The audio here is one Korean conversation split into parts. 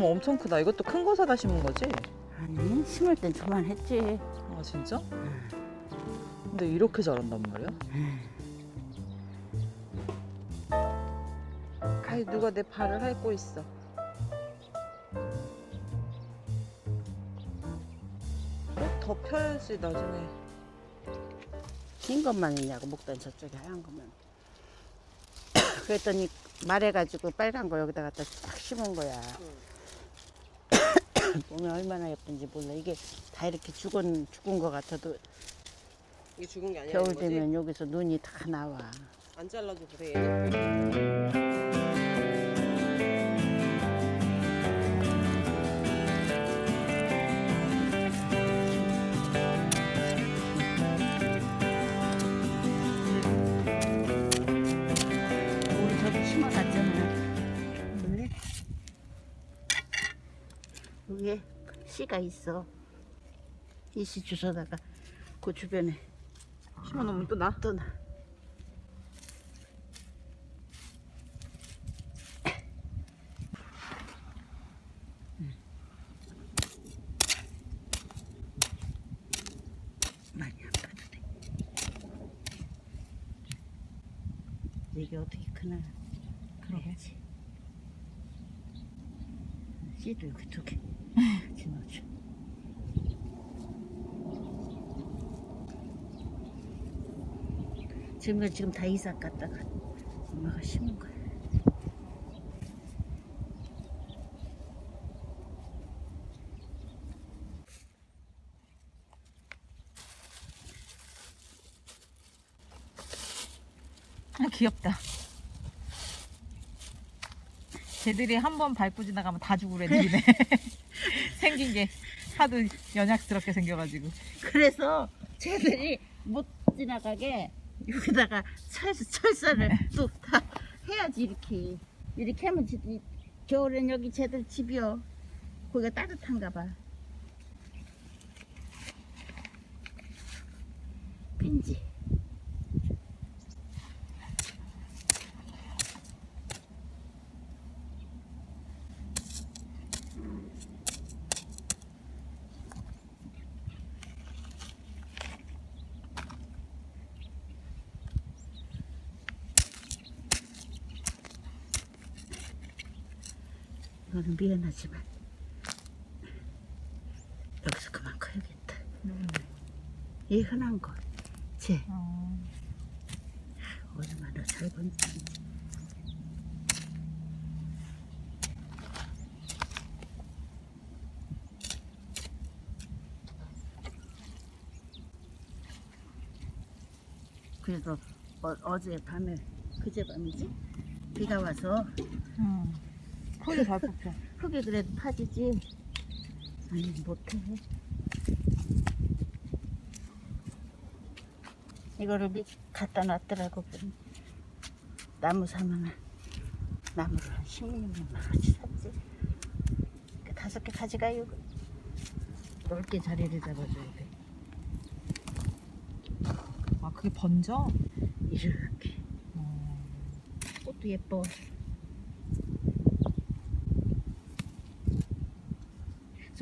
그럼 엄청 크다. 이것도 큰 거 사다 심은 거지? 아니 심을 땐 저만했지. 아 진짜? 근데 이렇게 자란단 말이야? 아이 누가 내 발을 핥고 있어. 꼭 덮여야지 나중에. 흰 것만 있냐고 목단 저쪽에 하얀 것만. 그랬더니 말해가지고 빨간 거 여기다 갖다 딱 심은 거야. 보면 얼마나 예쁜지 몰라. 이게 다 이렇게 죽은 죽은 거 같아도 이게 죽은 게 아니야. 겨울 되면 여기서 눈이 다 나와. 안 잘라도 그래. 여기에 씨가 있어. 이 씨 주워다가 그 주변에 심어놓으면 또 나? 또 나. 많이 안 빠도 돼. 이게 어떻게 크나 그래야지. 개. 같이 넣어줘. 지금 지금 다 이삭 갔다가 엄마가 심은 거야. 아 귀엽다. 쟤들이 한 번 밟고 지나가면 다 죽을 애들이네. 생긴 게 하도 연약스럽게 생겨가지고. 그래서 쟤들이 못 지나가게 여기다가 철, 철사를 또 다 해야지 이렇게. 이렇게 하면 쟤들이 겨울엔 여기 쟤들 집이요. 거기가 따뜻한가 봐. 빈지 이거는 미안하지만 여기서 그만 커야겠다. 이 흔한 거 쟤 어, 얼마나 잘 건지. 그래서 어, 어제 밤에 그제 밤이지? 비가 와서 음. 흙이 잘 뽑혀. 흙이 그래도 파지지? 아니 못해. 이거를 미- 갖다 놨더라고 나무 사면은 나무를 한 16만 원치 샀지. 그 다섯 개 가져가요. 넓게 자리를 잡아줘야 돼. 아 그게 번져? 이렇게. 어. 꽃도 예뻐 그래서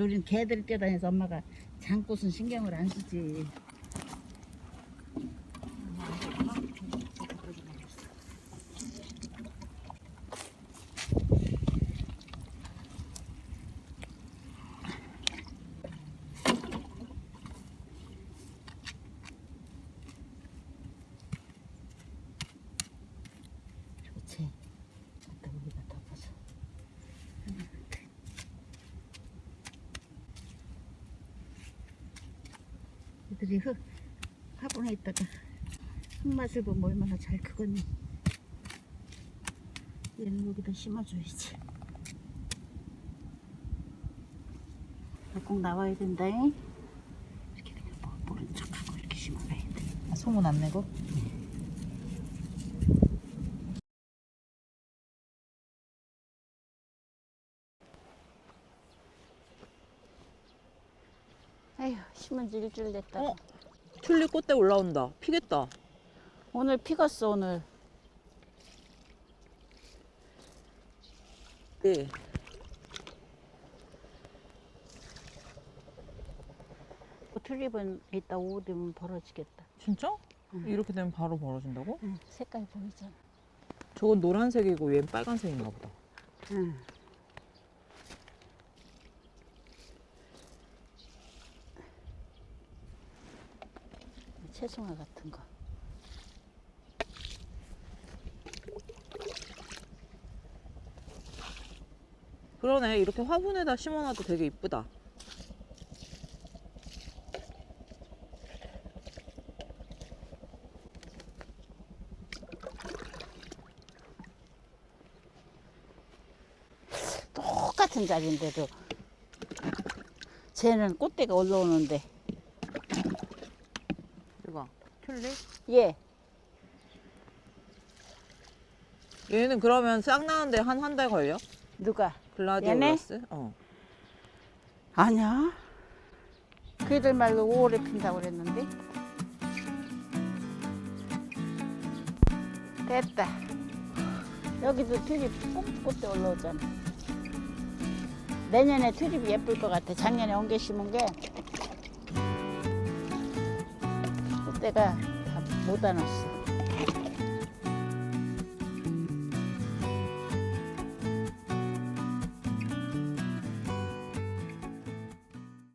우리는 개들 뛰어다녀서 엄마가 장꽃은 신경을 안 쓰지 갖다 우리가 덮어서 애들이 흙 화분에 있다가 흙맛을 보면 얼마나 잘 크겠니. 얘는 여기다 심어줘야지. 꼭 나와야 된다 잉 이렇게 그냥 모- 모른 척하고 이렇게 심어놔야 돼. 아, 소문 안 내고? 아유 심은 지 일주일 됐다. 어? 튤리 꽃대 올라온다. 피겠다. 오늘 피었어 오늘. 네. 그 튤립은 이따 오후 되면 벌어지겠다. 진짜? 응. 이렇게 되면 바로 벌어진다고? 응, 색깔 보이잖아. 저건 노란색이고 얘는 빨간색인가 보다. 응. 채송화 같은 거. 그러네. 이렇게 화분에다 심어놔도 되게 이쁘다. 똑같은 자리인데도 쟤는 꽃대가 올라오는데 튤립? 얘 얘는 그러면 싹 나는데 한 한 달 걸려? 누가? 글라디올라스? 어. 아니야. 그들 말로 5월에 핀다고 그랬는데. 됐다. 여기도 튤립 꽃- 꽃대 올라오잖아. 내년에 튤립이 예쁠 것 같아. 작년에 옮겨 심은 게 꽃대가 다 못 안았어